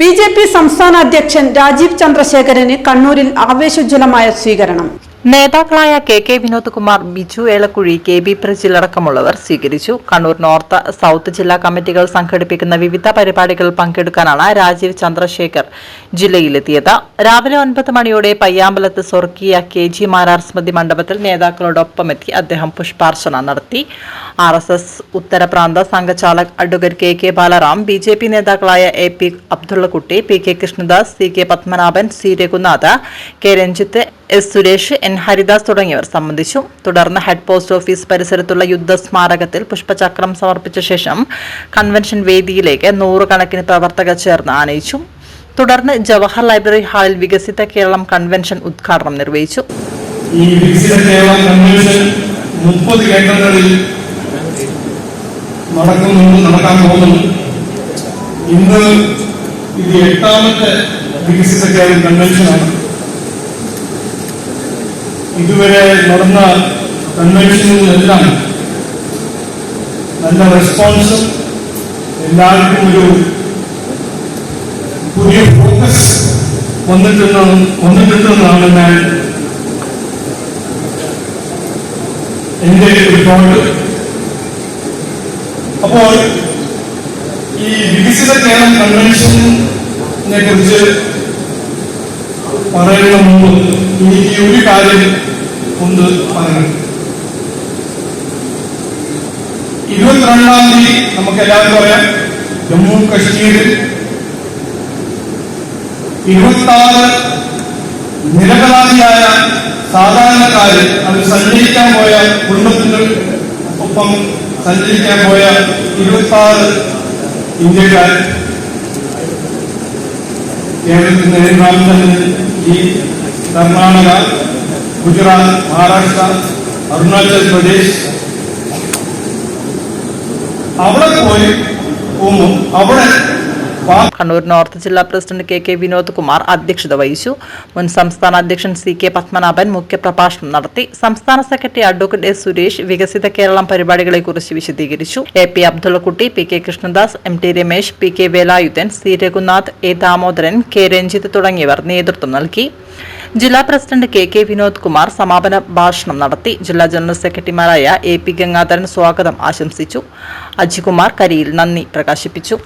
B J P സംസ്ഥാന അധ്യക്ഷൻ രാജീവ് ചന്ദ്രശേഖരന് കണ്ണൂരിൽ ആവേശോജ്വലമായ സ്വീകരണം. നേതാക്കളായ K K Vinod Kumar Biju Elakkuzhi K B പ്രജിലടക്കമുള്ളവർ സ്വീകരിച്ചു. കണ്ണൂർ നോർത്ത് സൗത്ത് ജില്ലാ കമ്മിറ്റികൾ സംഘടിപ്പിക്കുന്ന വിവിധ പരിപാടികളിൽ പങ്കെടുക്കാനാണ് രാജീവ് ചന്ദ്രശേഖർ ജില്ലയിലെത്തിയത്. രാവിലെ ഒൻപത് മണിയോടെ പയ്യാമ്പലത്ത് സ്വർഗീയ കെ ജി മാരാർ സ്മൃതി മണ്ഡപത്തിൽ നേതാക്കളോടൊപ്പമെത്തി അദ്ദേഹം പുഷ്പാർച്ചന നടത്തി. ആർ എസ് എസ് ഉത്തരപ്രാന്ത സംഘചാലക് advocate K K Balaram B J P നേതാക്കളായ A P Abdullakutty P K Krishnadas C K Padmanabhan C Raghunath K Ranjith S Suresh N Haridas തുടങ്ങിയവർ സംബന്ധിച്ചു തുടർന്ന് ഹെഡ് പോസ്റ്റ് ഓഫീസ് പരിസരത്തുള്ള യുദ്ധസ്മാരകത്തിൽ പുഷ്പചക്രം സമർപ്പിച്ച ശേഷം കൺവെൻഷൻ വേദിയിലേക്ക് നൂറുകണക്കിന് പ്രവർത്തകർ ചേർന്ന് ആനയിച്ചു. തുടർന്ന് ജവഹർ ലൈബ്രറി ഹാളിൽ വികസിത കേരളം കൺവെൻഷൻ ഉദ്ഘാടനം നിർവഹിച്ചു. ഈ കേരളം കൺവെൻഷൻ ഇന്ന് ഇത് എട്ടാമത്തെ വികസിത കേരളം കൺവെൻഷനാണ്. ഇതുവരെ നടന്ന കൺവെൻഷനുകളെല്ലാം നല്ല റെസ്പോൺസും എല്ലാവർക്കും ഒരു പുതിയ ഫോക്കസ് വന്നിട്ടുണ്ടെന്ന് വന്നിട്ടുണ്ടെന്നാണ് ഞാൻ എന്റെ റിപ്പോർട്ട് അപ്പോൾ ഈ വികസിത കേരളം കൺവെൻഷനെ കുറിച്ച് പറയുന്ന മുമ്പ് എനിക്ക് ഒരു കാര്യം ഒന്ന് പറയണം ഇരുപത്തിരണ്ടാം തീയതി നമുക്ക് എല്ലാവർക്കും അറിയാം ജമ്മു കശ്മീരിൽ ഇരുപത്തി ആറ് നിരപരാധിയായ സാധാരണക്കാര് അവർ സഞ്ചരിക്കാൻ പോയ കുടുംബത്തിന്റെ ഒപ്പം സഞ്ചരിക്കാൻ പോയ ഇരുപത്തി ആറ് ഇന്ത്യക്കാർ കേരളത്തിൽ നേരിടാൻ ഈ കർണാടക ഗുജറാത്ത് മഹാരാഷ്ട്ര അരുണാചൽ പ്രദേശ്. അവിടെ പോയി പോകുമ്പോൾ അവിടെ കണ്ണൂർ നോർത്ത് ജില്ലാ president K K Vinod Kumar അധ്യക്ഷത വഹിച്ചു. മുൻ സംസ്ഥാന അധ്യക്ഷൻ സി കെ പത്മനാഭൻ മുഖ്യപ്രഭാഷണം നടത്തി. സംസ്ഥാന സെക്രട്ടറി അഡ്വക്കേറ്റ് എസ് സുരേഷ് വികസിത കേരളം പരിപാടികളെക്കുറിച്ച് വിശദീകരിച്ചു. A P Abdullakutty P K Krishnadas M T Ramesh P K Velayudhan C Raghunath A Damodaran K Ranjith തുടങ്ങിയവർ നേതൃത്വം നൽകി. ജില്ലാ president K K Vinod Kumar സമാപന ഭാഷണം നടത്തി. ജില്ലാ ജനറൽ സെക്രട്ടറിമാരായ എ പി ഗംഗാധരൻ സ്വാഗതം ആശംസിച്ചു. അജികുമാർ കരിയിൽ നന്ദി പ്രകാശിപ്പിച്ചു.